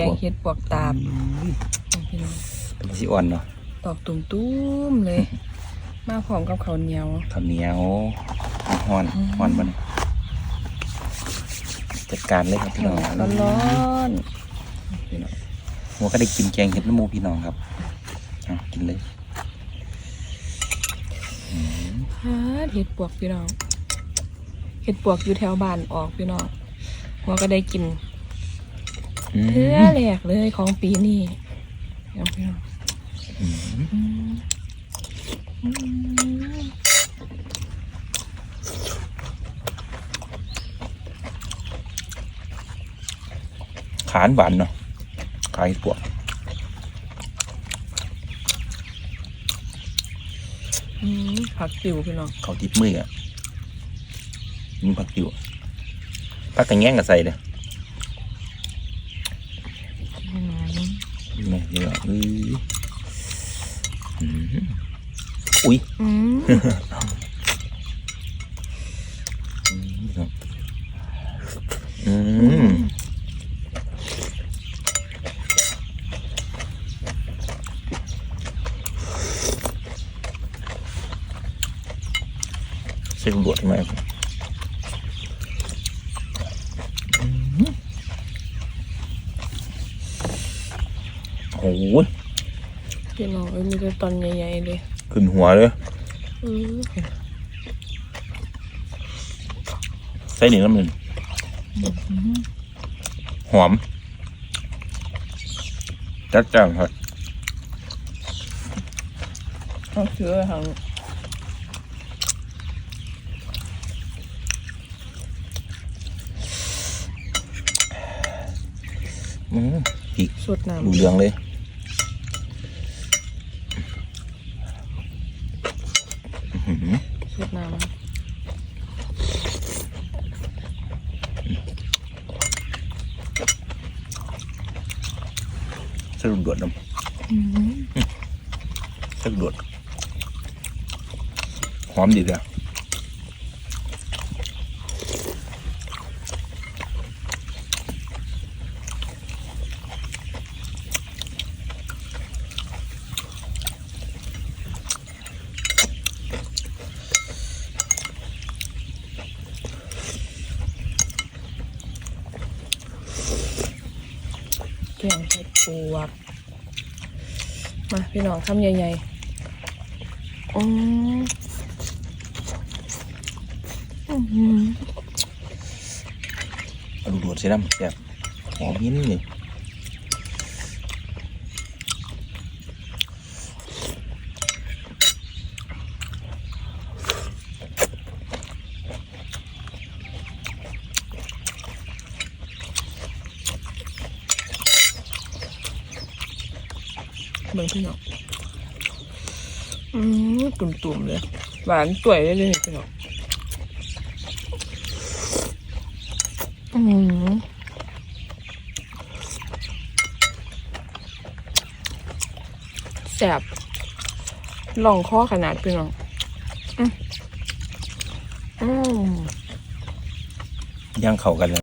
แกงเห็ดปวกตาบพี่น้องเป็นสีอ่อนเนาะตอกตุ่มๆเลย มาพร้อมกับข้าวเหนียวข้าวเหนียวฮ้อนฮ้อนบ่เนี่ยจัดการเลยครับพี่น้องร้อนๆพี่น้องหัวก็ได้กินแกงเห็ดน้ำหมูพี่น้องครับเอากินเลยฮาดเห็ดปวกพี่น้องเห็ดปวกอยู่แถวบ้านออกพี่น้องหัวก็ได้กินอืม เทื่อแรกเลยของปีนี้เอาพี่น้องอืมอืมอืมขานหวานเนาะขายปวกอืมผักจิ๋วพี่น้องเขาทิพมืออะมีผักอยู่ผักกระแง่งกับใส่เลย อืม นี่ไงเยอะอุ้ยอืมอุ้ยอืมอืมเส้นบวชไหม โอ้โหพี่น้องเอ้ยมีแต่ตอนใหญ่ๆเลยขึ้นหัวเลยอืมใส่หนึ่งน้ำหนึ่งหอม จัดจ้านครับเอาเชื้อทางอืมพริกสดน้ดูเรืองเลย อื้อหือำสดน้สรุปด่วนน้ำอืมำสรุปด่วนหอมดีเลย แกงเห็ดปวกมาพี่น้องคำใหญ่ๆอืมอืมเอาดูด่วนใส่น้ำแบบหอมยิ้นเลย เบิ่งพี่น้องอืมตุ่มๆเลย หวานสวยเลยเลยพี่น้องอืมแสบลองข้อขนาดพี่น้องอืมอืมย่างเข้ากันเลย